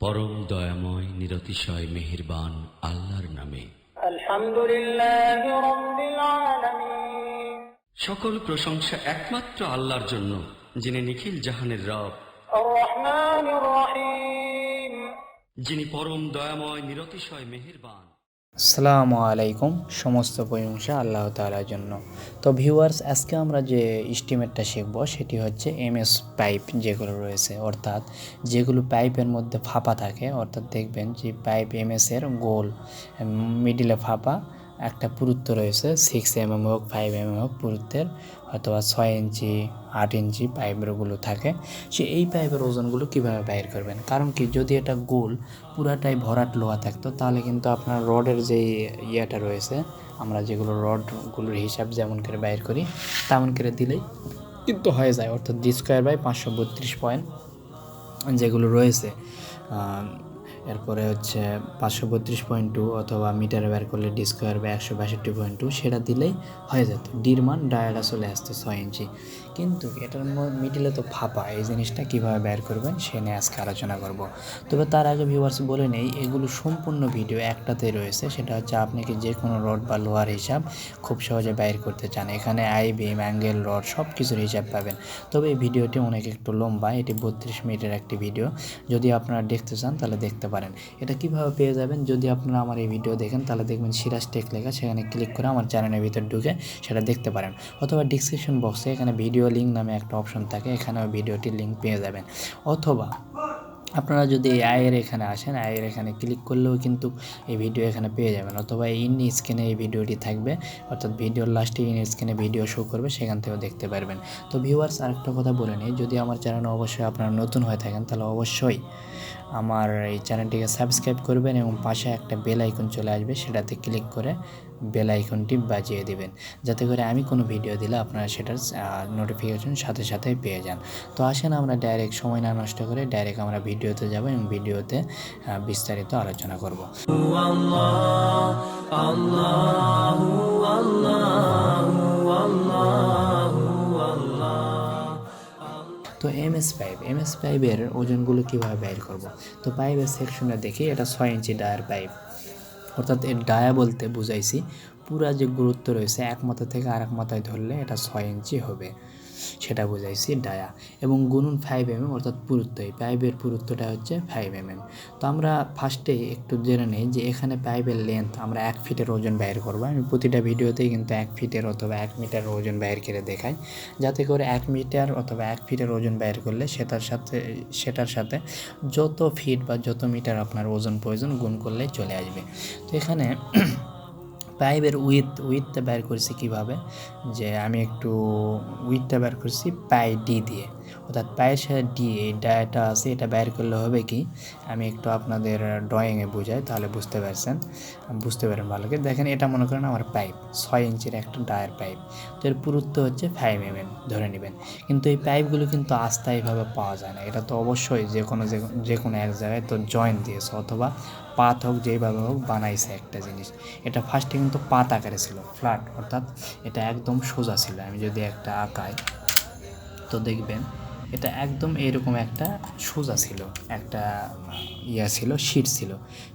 পরম দয়াময় নিরতিশয় আল্লাহর নামে। সকল প্রশংসা একমাত্র আল্লাহর জন্য যিনি নিখিল জাহানের রব। যিনি পরম দয়াময় নিরতিশয় মেহেরবান। আসসালামু আলাইকুম, সমস্ত প্রশংসা আল্লাহ তালার জন্য। তো ভিউয়ার্স আজকে আমরা যে স্টিমেটটা শিখব, সেটি হচ্ছে এমএস পাইপ যেগুলো রয়েছে, অর্থাৎ যেগুলো পাইপের মধ্যে ফাঁপা থাকে, অর্থাৎ দেখবেন যে পাইপ এমএসের গোল মিডিলে ফাঁপা একটা পুরুত্ব রয়েছে সিক্স এম এম হোক ফাইভ এম এম হোক পুরুত্বের, অথবা ছয় ইঞ্চি, আট ইঞ্চি পাইপগুলো থাকে। সে এই পাইপের ওজনগুলো কীভাবে বাইর করবেন? কারণ কি, যদি এটা গোল, পুরাটাই ভরাট লোহা থাকতো, তাহলে কিন্তু আপনার রডের যে ইয়েটা রয়েছে, আমরা যেগুলো রডগুলোর হিসাব যেমন করে বাইর করি, তেমন করে দিলেই কিন্তু হয়ে যায়। অর্থাৎ ডি স্কোয়ার বাই পাঁচশো বত্রিশ পয়েন্ট যেগুলো রয়েছে এরপরে হচ্ছে পাঁচশো বত্রিশ পয়েন্ট টু অথবা মিটারে বের করলে ডি স্কোয়ার বা একশো বাষট্টি পয়েন্ট টু সেটা দিলেই হয়ে যেত। ডির মান ডায়াটা চলে আসতো ছয় ইঞ্চি। কিন্তু এটার মিডিলে তো ফাঁপা, এই জিনিসটা কীভাবে বের করবেন সে নিয়ে আজকে আলোচনা করব। তবে তার আগে ভিউয়ার্স বলে নেই, এগুলো সম্পূর্ণ ভিডিও একটাতে রয়েছে, সেটা হচ্ছে আপনি কি যে কোনো রড বা লোহার হিসাব খুব সহজে বাইর করতে চান। এখানে আই, বিম, অ্যাঙ্গেল, রড সব কিছুর হিসাব পাবেন। তবে এই ভিডিওটি অনেক একটু লম্বা, এটি বত্রিশ মিনিটের একটি ভিডিও। যদি আপনারা দেখতে চান তাহলে দেখতে পারেন। এটা কীভাবে পেয়ে যাবেন? যদি আপনারা আমার এই ভিডিও দেখেন, তাহলে দেখবেন সিরাজ টেক লেখা, সেখানে ক্লিক করে আমার চ্যানেলের ভিতর ঢুকে সেটা দেখতে পারেন। অথবা ডিসক্রিপশন বক্সে এখানে ভিডিও লিঙ্ক নামে একটা অপশন থাকে, এখানেও ভিডিওটির লিঙ্ক পেয়ে যাবেন। অথবা আপনারা যদি এই আয়ের এখানে আসেন, আয়ের এখানে ক্লিক করলেও কিন্তু এই ভিডিও এখানে পেয়ে যাবেন। অথবা ইন স্ক্রিনে এই ভিডিওটি থাকবে, অর্থাৎ ভিডিওর লাস্টে ইন স্ক্রিনে ভিডিও শো করবে, সেখান থেকেও দেখতে পারবেন। তো ভিউয়ার্স আরেকটা কথা বলে নিই, যদি আমার চ্যানেল অবশ্যই আপনারা নতুন হয়ে থাকেন, তাহলে অবশ্যই আমার এই চ্যানেলটিকে সাবস্ক্রাইব করবেন এবং পাশে একটা বেল আইকন চলে আসবে, সেটাতে ক্লিক করে বেল আইকনটি বাজিয়ে দিবেন। যাতে করে আমি কোনো ভিডিও দিলে আপনারা সেটার নোটিফিকেশন সাথে সাথে পেয়ে যান। তো আসেন আমরা ডাইরেক্ট সময় না নষ্ট করে ডাইরেক্ট আমরা ভিডিওতে যাব এবং ভিডিওতে বিস্তারিত আলোচনা করব। তো M S pipe M S পাইপের ওজনগুলো কীভাবে বের করব? তো পাইপের সেকশনটা দেখি, এটা ছয় ইঞ্চি ডায়ার পাইপ অর্থাৎ এর ডায়া বলতে বুঝাইছি, পুরা যে গুরুত্ব রয়েছে, এক মাথা থেকে আর এক মাথায় ধরলে এটা ছয় ইঞ্চি হবে। সেটা বুঝাইছি ডায়া। এবং গুনুন ফাইভ এম এম অর্থাৎ পুরুত্ব, এই পাইপের পুরুত্বটা হচ্ছে ফাইভ এম এম তো আমরা ফার্স্টে একটু জেনে নিই যে এখানে পাইপের লেন্থ আমরা এক ফিটের ওজন বাইর করব। আমি প্রতিটা ভিডিওতেই কিন্তু এক ফিটের অথবা এক মিটার ওজন বাইর করে দেখাই। যাতে করে এক মিটার অথবা এক ফিটের ওজন বাইর করলে সেটার সাথে সেটার সাথে যত ফিট বা যত মিটার আপনার ওজন প্রয়োজন গুণ করলে চলে আসবে। তো এখানে পাইপের উইথ উইথটা বের করছি কীভাবে? যে আমি একটু উইথটা বের করছি পাই ডি দিয়ে। অর্থাৎ পায়ের সাথে ডি এই ডায়াটা আছে, এটা বের করলে হবে কি? আমি একটু আপনাদের ড্রয়িংয়ে বোঝাই, তাহলে বুঝতে পারছেন। বুঝতে পারেন ভালো করে। দেখেন, এটা মনে করেন আমার পাইপ ছয় ইঞ্চির একটা ডায়ার পাইপ তো এর পুরুত্ব হচ্ছে ফাইভ এম এম ধরে নেবেন। কিন্তু এই পাইপগুলো কিন্তু আস্থায়ীভাবে পাওয়া যায় না। এটা তো অবশ্যই যে কোনো, যে- যে কোনো এক জায়গায় তো জয়েন্ট দিয়েছে, অথবা পাত হোক, যেইভাবে হোক বানাইছে একটা জিনিস। এটা ফার্স্টে কিন্তু পাত আকারে ছিল ফ্ল্যাট অর্থাৎ এটা একদম সোজা ছিল। আমি যদি একটা আঁকাই, তো দেখবেন এটা একদম এরকম একটা সোজা ছিল, একটা ইয়া ছিল, শিট ছিল।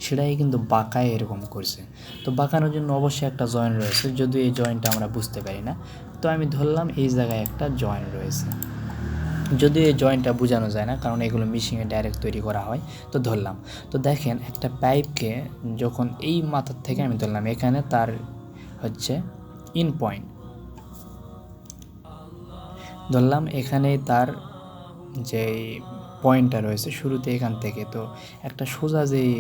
সেটাই কিন্তু বাঁকায় এরকম করছে। তো বাঁকানোর জন্য অবশ্যই একটা জয়েন্ট রয়েছে। যদিও এই জয়েন্টটা আমরা বুঝতে পারি না, তো আমি ধরলাম এই জায়গায় একটা জয়েন্ট রয়েছে। যদিও এই জয়েন্টটা বোঝানো যায় না, কারণ এগুলো মিশিংয়ে ডাইরেক্ট তৈরি করা হয়, তো ধরলাম। তো দেখেন, একটা পাইপকে যখন এই মাথার থেকে আমি ধরলাম, এখানে তার হচ্ছে ইন পয়েন্ট ধরলাম এখানে তার যে পয়েন্টটা রয়েছে শুরুতে এখান থেকে, তো একটা সোজা যেই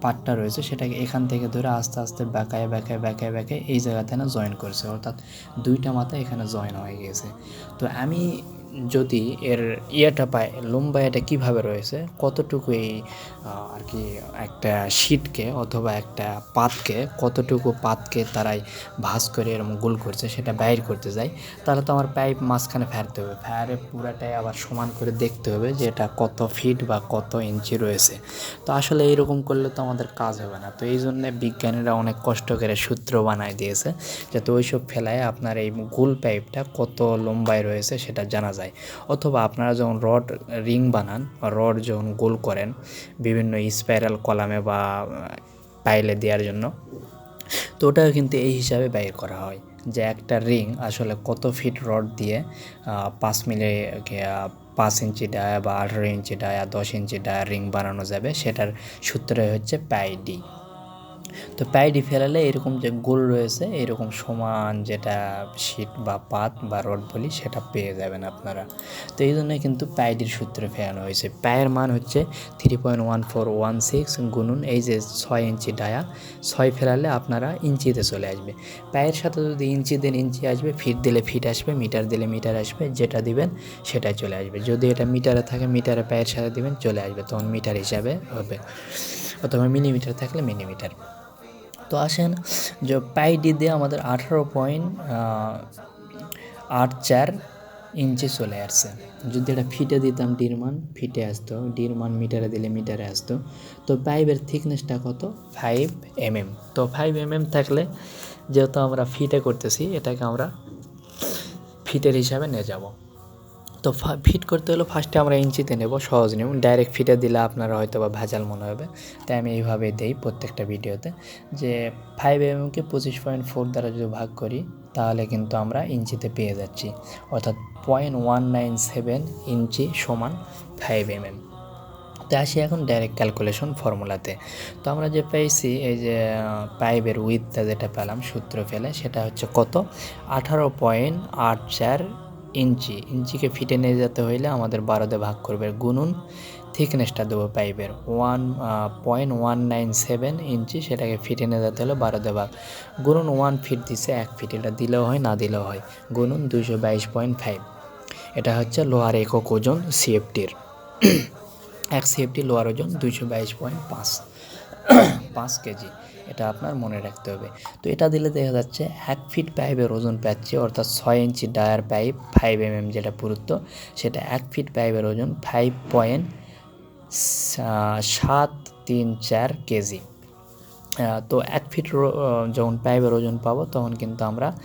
পার্টটা রয়েছে সেটাকে এখান থেকে ধরে আস্তে আস্তে বেঁকায় বেঁকায় বেঁকায় বেঁকায় এই জায়গাতে না জয়েন করছে। অর্থাৎ দুইটা মাথা এখানে জয়েন হয়ে গেছে তো আমি যদি এর ইয়েটা পায় লম্বা এটা কীভাবে রয়েছে, কতটুকু এই আর কি একটা শিটকে অথবা একটা পাতকে, কতটুকু পাতকে তারাই ভাঁজ করে এরকম গোল করছে সেটা বাইর করতে যাই তাহলে তো আমার পাইপ মাঝখানে ফেরতে হবে। ফেরে পুরাটাই আবার সমান করে দেখতে হবে যে এটা কত ফিট বা কত ইঞ্চি রয়েছে। তো আসলে এইরকম করলে তো আমাদের কাজ হবে না। তো এই জন্যে বিজ্ঞানীরা অনেক কষ্ট করে সূত্র বানায় দিয়েছে, যাতে ওইসব ফেলায় আপনার এই গোল পাইপটা কত লম্বায় রয়েছে সেটা জানা যায়। অথবা আপনারা যখন রড রিং বানান বা রড যখন গোল করেন বিভিন্ন স্পাইরাল কলামে বা পাইলে দেওয়ার জন্য, তো ওটাও কিন্তু এই হিসাবে ব্যয় করা হয় যে একটা রিং আসলে কত ফিট রড দিয়ে পাঁচ মিলে পাঁচ ইঞ্চি ডায়া বা আঠারো ইঞ্চি ডায়া, দশ ইঞ্চি ডায়া রিং বানানো যাবে, সেটার সূত্রই হচ্ছে পাইডি তো প্যাডি ফেলালে এরকম যে গোল রয়েছে, এরকম সমান যেটা শিট বা পাত বা রড বলি, সেটা পেয়ে যাবেন আপনারা। তো এই জন্য কিন্তু প্যাডির সূত্রে ফেরানো হয়েছে। প্যায়ের মান হচ্ছে three point one four one six গুনুন এই যে ছয় ইঞ্চি ডায়া, ছয় ফেলালে আপনারা ইঞ্চিতে চলে আসবে। পায়ের সাথে যদি ইঞ্চি দেন ইঞ্চি আসবে ফিট দিলে ফিট আসবে মিটার দিলে মিটার আসবে, যেটা দিবেন সেটাই চলে আসবে। যদি এটা মিটারে থাকে মিটারে পায়ের সাথে দিবেন, চলে আসবে। তখন মিটার হিসাবে হবে। অথবা মিলিমিটার থাকলে মিলিমিটার তো আসেন, যে পাইডি দিয়ে আমাদের আঠারো পয়েন্ট আট চার ইঞ্চি চলে আসছে। যদি এটা ফিটে দিতাম ডির মান, ফিটে আসতো। ডির মান মিটারে দিলে মিটারে আসতো। তো পাইপের থিকনেসটা কত? ফাইভ এমএম তো ফাইভ এমএম থাকলে যেহেতু আমরা ফিটে করতেছি, এটাকে আমরা ফিটের হিসাবে নিয়ে যাব। তো ফিট করতে হলে ফার্স্টে আমরা ইঞ্চিতে নেব, সহজ নিয়ম। ডাইরেক্ট ফিটে দিলে আপনারা হয়তো বা ভেজাল মনে হবে। তাই আমি এইভাবে দেই প্রত্যেকটা ভিডিওতে। যে ফাইভ এমএমকে পঁচিশ পয়েন্ট ফোর দ্বারা যদি ভাগ করি, তাহলে কিন্তু আমরা ইঞ্চিতে পেয়ে যাচ্ছি। অর্থাৎ পয়েন্ট ওয়ান নাইন সেভেন ইঞ্চি সমান ফাইভ এমএম তো আসি এখন ডাইরেক্ট ক্যালকুলেশন ফর্মুলাতে তো আমরা যে পেয়েছি, এই যে পাইপের উইথটা যেটা পেলাম, সূত্র ফেলে সেটা হচ্ছে কত? আঠারো পয়েন্ট আট চার ইঞ্চি, ইঞ্চিকে ফিটে নিয়ে যেতে হইলে আমাদের বারোতে ভাগ করবে গুনুন, থিকনেসটা দেবো পাইপের one point one nine seven ইঞ্চি, সেটাকে ফিটে নিয়ে যেতে হলে বারোতে ভাগ। গুনুন ওয়ান ফিট দিছে, এক ফিট এটা দিলেও হয়, না দিলেও হয়। গুনুন দুশো বাইশ পয়েন্ট ফাইভ এটা হচ্ছে লোহার একক ওজন সিএফটির এক সিএফটি লোয়ার ওজন দুইশো বাইশ পয়েন্ট পাঁচ। পাঁচ কেজি, এটা আপনার মনে রাখতে হবে। তো এটা দিলে দেখা যাচ্ছে এক ফিট পাইপের ওজন পাচ্ছে, অর্থাৎ ছয় ইঞ্চি ডায়ার পাইপ ফাইভ এম এম যেটা পুরুত্ব, সেটা এক ফিট পাইপের ওজন ফাইভ পয়েন্ট সাত তিন চার কেজি। তো এক ফিট যখন পাইপের ওজন পাবো, তখন কিন্তু আমরা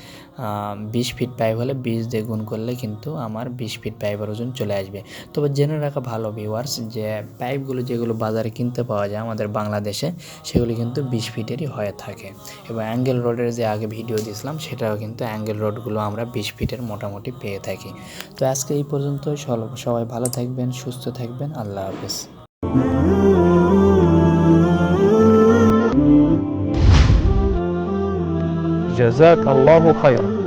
বিশ ফিট পাইপ হলে বিশ দিয়ে গুণ করলে কিন্তু আমার বিশ ফিট পাইপের ওজন চলে আসবে। তবে জেনে রাখা ভালো ভিউয়ার্স যে পাইপগুলো যেগুলো বাজারে কিনতে পাওয়া যায় আমাদের বাংলাদেশে, সেগুলি কিন্তু বিশ ফিটেরই হয়ে থাকে। এবং অ্যাঙ্গেল রোডের যে আগে ভিডিও দিয়েছিলাম, সেটাও কিন্তু অ্যাঙ্গেল রোডগুলো আমরা বিশ ফিটের মোটামুটি পেয়ে থাকি। তো আজকে এই পর্যন্তই, সল- সবাই ভালো থাকবেন, সুস্থ থাকবেন, আল্লাহ হাফেজ। جزاك الله خيرا.